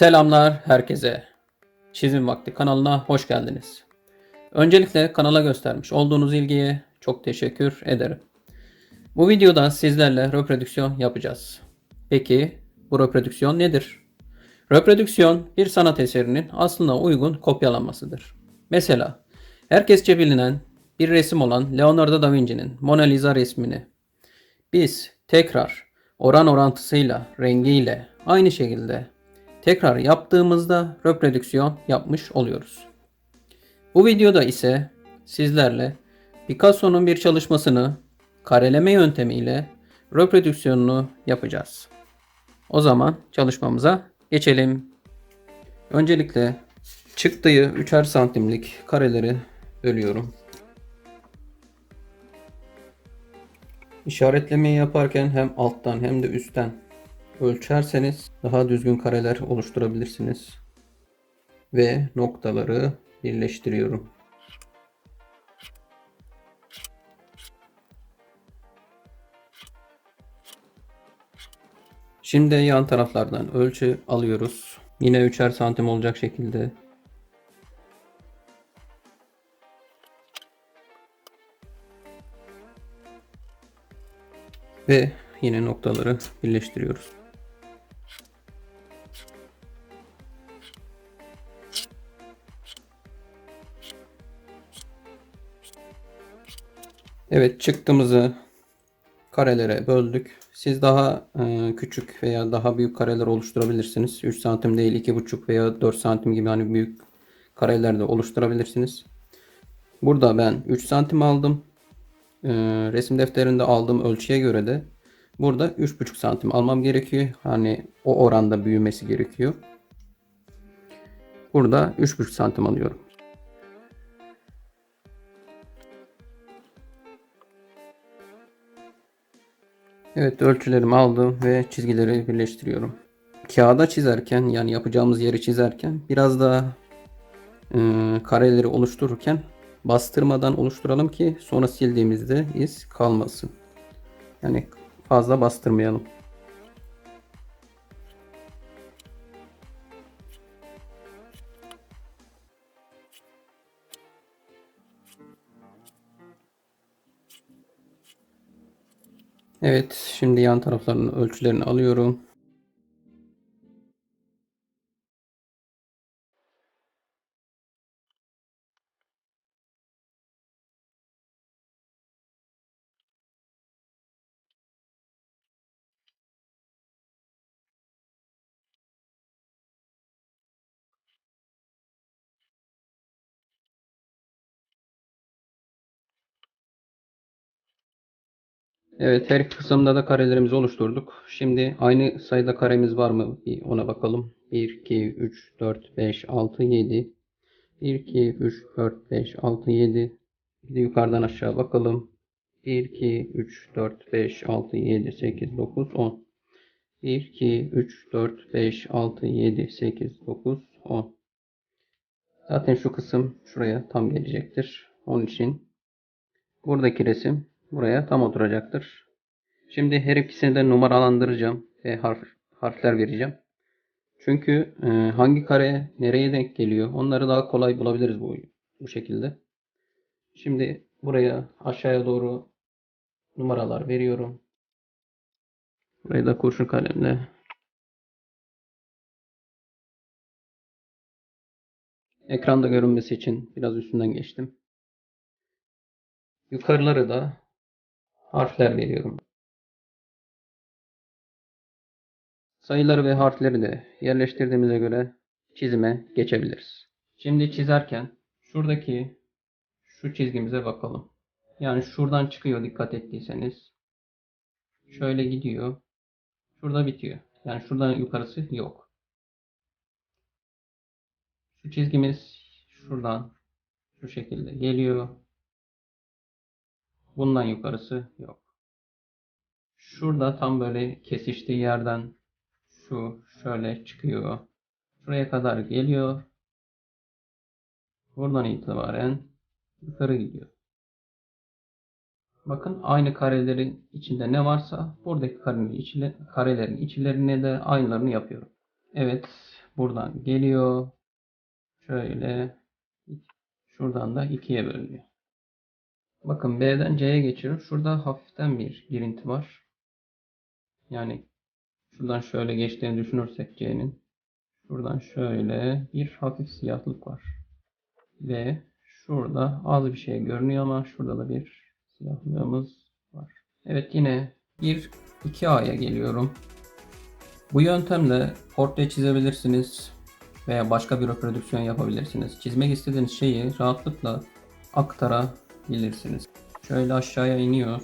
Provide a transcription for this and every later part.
Selamlar herkese. Çizim Vakti kanalına hoş geldiniz. Öncelikle kanala göstermiş olduğunuz ilgiye çok teşekkür ederim. Bu videoda sizlerle reprodüksiyon yapacağız. Peki bu reprodüksiyon nedir? Reprodüksiyon bir sanat eserinin aslına uygun kopyalanmasıdır. Mesela herkesçe bilinen bir resim olan Leonardo da Vinci'nin Mona Lisa resmini biz tekrar oran orantısıyla, rengiyle aynı şekilde tekrar yaptığımızda reprodüksiyon yapmış oluyoruz. Bu videoda ise sizlerle Picasso'nun bir çalışmasını kareleme yöntemiyle reprodüksiyonunu yapacağız. O zaman çalışmamıza geçelim. Öncelikle çıktığı 3'er santimlik kareleri bölüyorum. İşaretlemeyi yaparken hem alttan hem de üstten ölçerseniz daha düzgün kareler oluşturabilirsiniz. Ve noktaları birleştiriyorum. Şimdi yan taraflardan ölçü alıyoruz. Yine 3'er santim olacak şekilde ve yine noktaları birleştiriyoruz. Evet çıktığımızı karelere böldük. Siz daha e, küçük veya daha büyük kareler oluşturabilirsiniz. 3 santim değil 2,5 veya 4 santim gibi hani büyük kareler de oluşturabilirsiniz. Burada ben 3 santim aldım. E, resim defterinde aldığım ölçüye göre de burada 3,5 santim almam gerekiyor. Hani o oranda büyümesi gerekiyor. Burada 3,5 santim alıyorum. Evet ölçülerimi aldım ve çizgileri birleştiriyorum. Kağıda çizerken yani yapacağımız yeri çizerken biraz daha e, kareleri oluştururken bastırmadan oluşturalım ki sonra sildiğimizde iz kalmasın. Yani fazla bastırmayalım. Evet, şimdi yan taraflarının ölçülerini alıyorum. Evet her kısımda da karelerimizi oluşturduk. Şimdi aynı sayıda karemiz var mı? Bir ona bakalım. 1, 2, 3, 4, 5, 6, 7. 1, 2, 3, 4, 5, 6, 7. Bir de yukarıdan aşağı bakalım. 1, 2, 3, 4, 5, 6, 7, 8, 9, 10. 1, 2, 3, 4, 5, 6, 7, 8, 9, 10. Zaten şu kısım şuraya tam gelecektir. Onun için buradaki resim buraya tam oturacaktır. Şimdi her ikisini de numaralandıracağım ve harf, harfler vereceğim. Çünkü e, hangi kare nereye denk geliyor onları daha kolay bulabiliriz bu, bu şekilde. Şimdi buraya aşağıya doğru numaralar veriyorum. Burayı da kurşun kalemle ekranda görünmesi için biraz üstünden geçtim. Yukarıları da harfler veriyorum. Sayıları ve harfleri de yerleştirdiğimize göre çizime geçebiliriz. Şimdi çizerken şuradaki şu çizgimize bakalım. Yani şuradan çıkıyor dikkat ettiyseniz. Şöyle gidiyor. Şurada bitiyor. Yani şuradan yukarısı yok. Şu çizgimiz şuradan şu şekilde geliyor. Bundan yukarısı yok. Şurada tam böyle kesiştiği yerden şu şöyle çıkıyor. Şuraya kadar geliyor. Buradan itibaren yukarı gidiyor. Bakın aynı karelerin içinde ne varsa buradaki karenin, içine, karelerin içlerine de aynılarını yapıyorum. Evet buradan geliyor. Şöyle şuradan da ikiye bölünüyor. Bakın B'den C'ye geçiyorum. Şurada hafiften bir girinti var. Yani şuradan şöyle geçtiğini düşünürsek C'nin şuradan şöyle bir hafif siyahlık var. Ve şurada az bir şey görünüyor ama şurada da bir siyahlığımız var. Evet yine bir 2A'ya geliyorum. Bu yöntemle portre çizebilirsiniz veya başka bir reprodüksiyon yapabilirsiniz. Çizmek istediğiniz şeyi rahatlıkla aktarabilirsiniz. Şöyle aşağıya iniyor.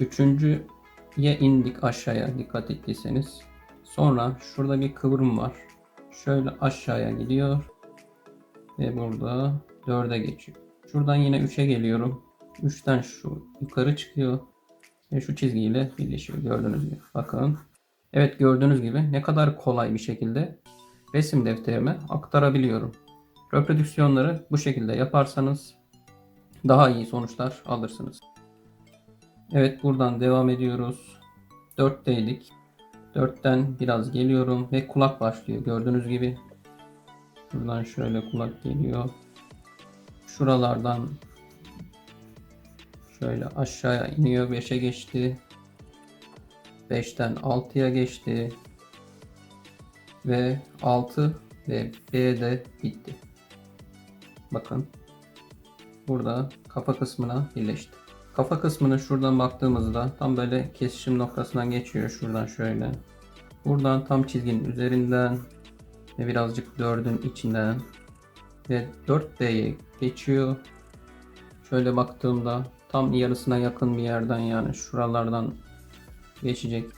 Üçüncüye indik aşağıya dikkat ettiyseniz. Sonra şurada bir kıvrım var. Şöyle aşağıya gidiyor. Ve burada 4'e geçiyor. Şuradan yine 3'e geliyorum. 3'ten şu yukarı çıkıyor. Ve şu çizgiyle birleşiyor. Gördüğünüz gibi. Bakın. Evet gördüğünüz gibi ne kadar kolay bir şekilde resim defterime aktarabiliyorum. Reprodüksiyonları bu şekilde yaparsanız daha iyi sonuçlar alırsınız. Evet buradan devam ediyoruz. 4'teydik. 4'ten biraz geliyorum ve kulak başlıyor. Gördüğünüz gibi. Buradan şöyle kulak geliyor. Şuralardan şöyle aşağıya iniyor. 5'e geçti. 5'ten 6'ya geçti. Ve 6 ve B de bitti. Bakın. Burada kafa kısmına birleşti. Kafa kısmını şuradan baktığımızda tam böyle kesişim noktasından geçiyor. Şuradan şöyle. Buradan tam çizginin üzerinden ve birazcık 4'ün içinden ve 4D'ye geçiyor. Şöyle baktığımda tam yarısına yakın bir yerden yani şuralardan geçecek.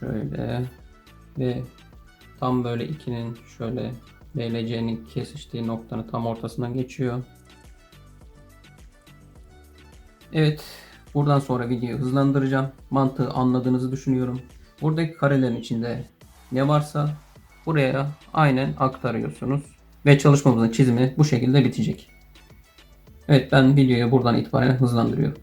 Şöyle ve tam böyle ikinin şöyle BLC'nin kesiştiği noktanın tam ortasından geçiyor. Evet, buradan sonra videoyu hızlandıracağım. Mantığı anladığınızı düşünüyorum. Buradaki karelerin içinde ne varsa buraya aynen aktarıyorsunuz. Ve çalışmamızın çizimi bu şekilde bitecek. Evet ben videoyu buradan itibaren hızlandırıyorum.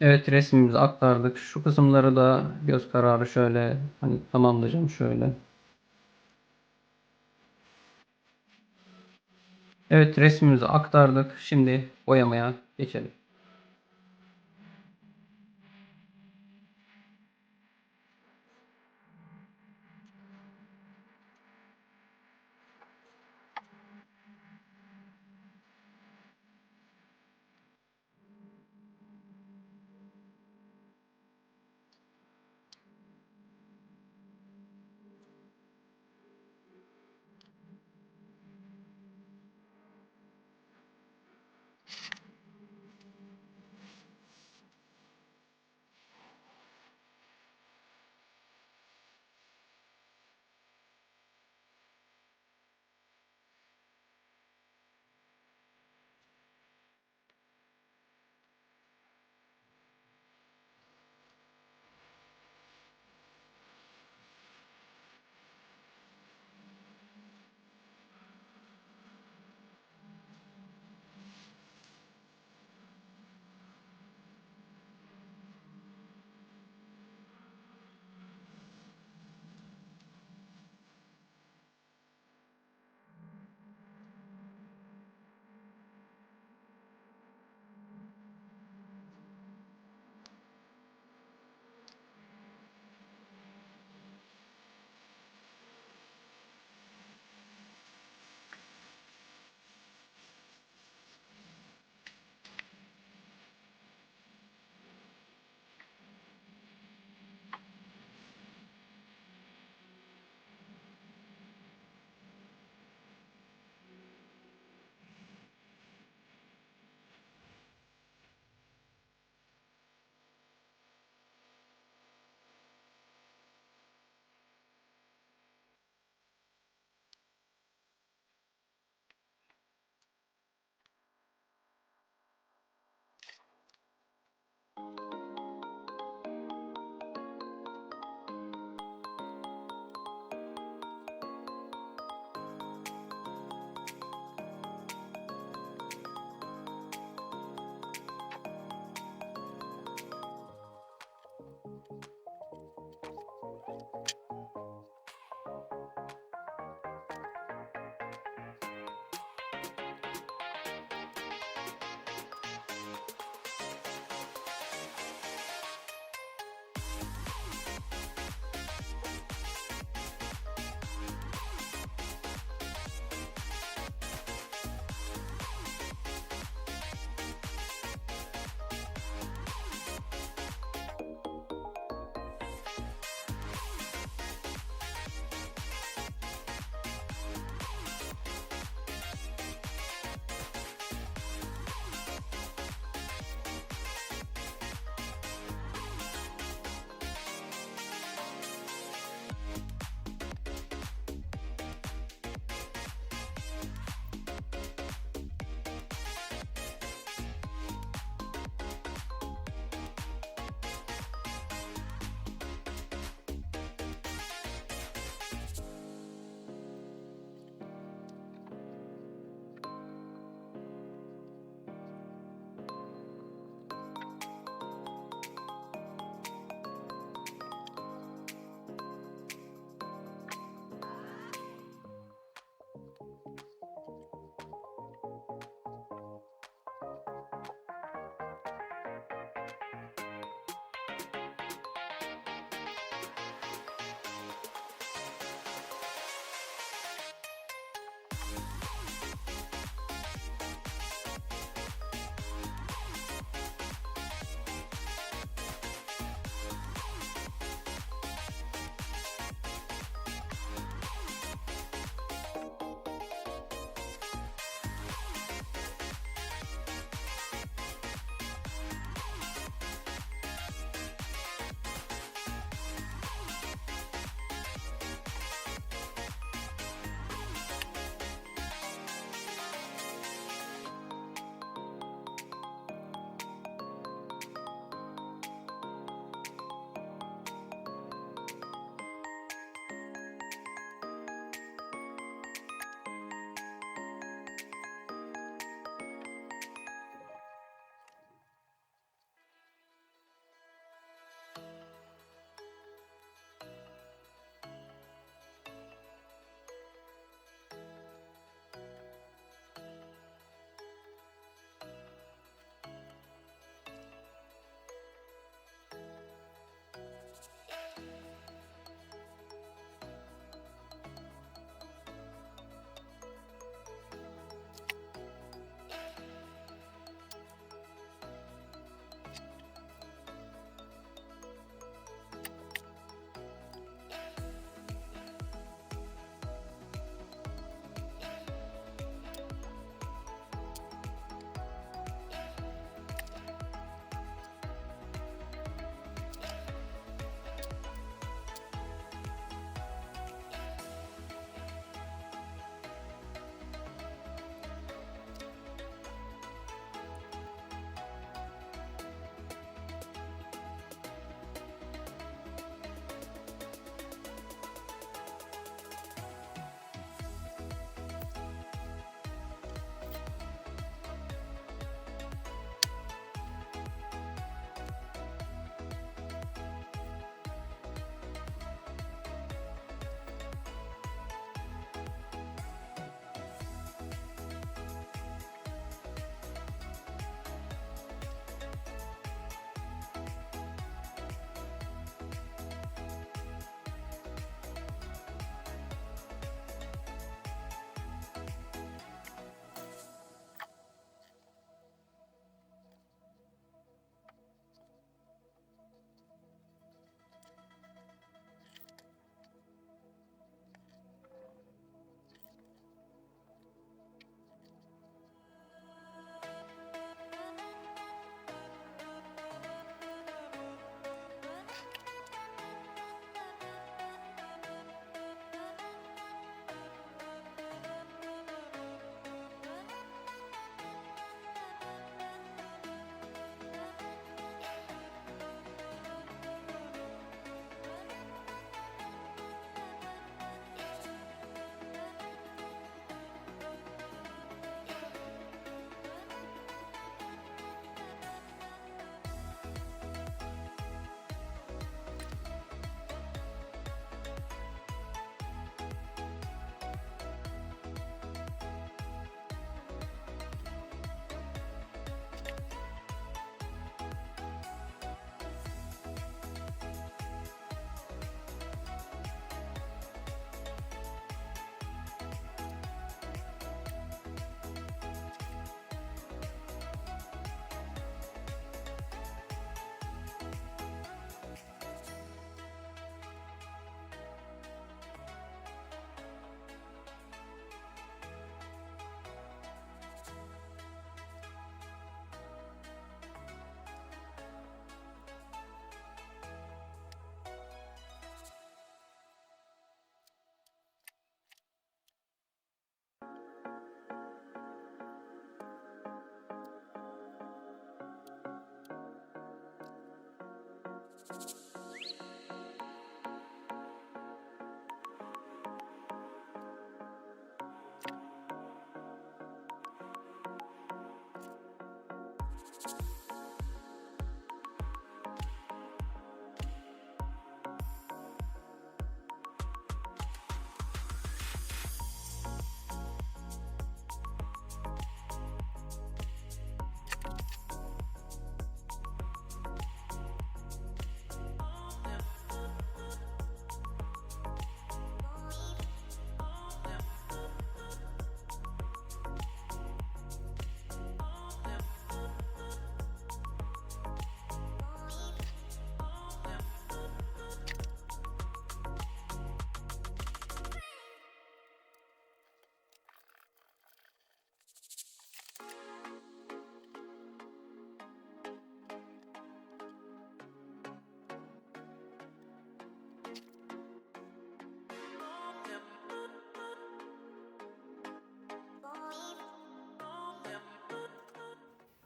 Evet resmimizi aktardık. Şu kısımları da göz kararı şöyle hani tamamlayacağım şöyle. Evet resmimizi aktardık. Şimdi boyamaya geçelim. Bye.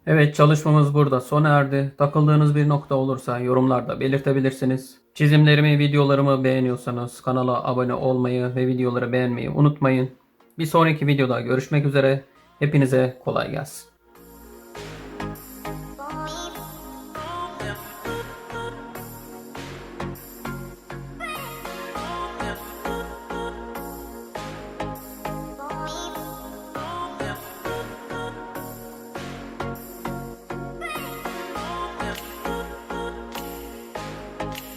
Evet çalışmamız burada sona erdi. Takıldığınız bir nokta olursa yorumlarda belirtebilirsiniz. Çizimlerimi, videolarımı beğeniyorsanız kanala abone olmayı ve videoları beğenmeyi unutmayın. Bir sonraki videoda görüşmek üzere. Hepinize kolay gelsin.